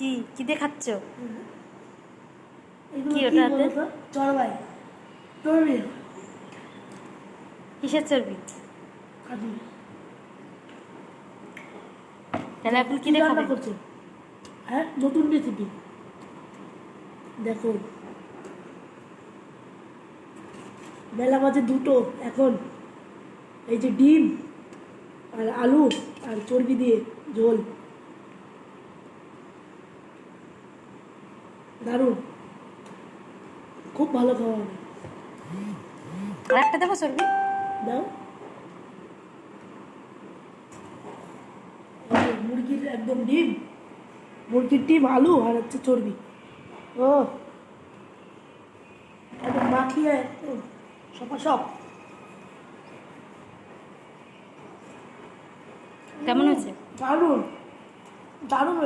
কি কি দিয়ে খাচ্ছ? এগুলো কি ওটা চড়বি কিসের চর্বি? তাহলে এখন কি রান্না খাবে হ্যাঁ নতুন রেসিপি দেখো। বেলা বাজে দুটো এখন এই যে ডিম আর আলু আর চর্বি দিয়ে ঝোল। দারুণ। খুব ভালো খাওয়া হবে। আর একটা দেবো দাও। মুরগির একদম ডিম। মুরগির ডিম আলু আর হচ্ছে চর্বি। ও। একদম মাখিয়ে সপা সব কেমন হয়েছে? দারুণ। দারুণ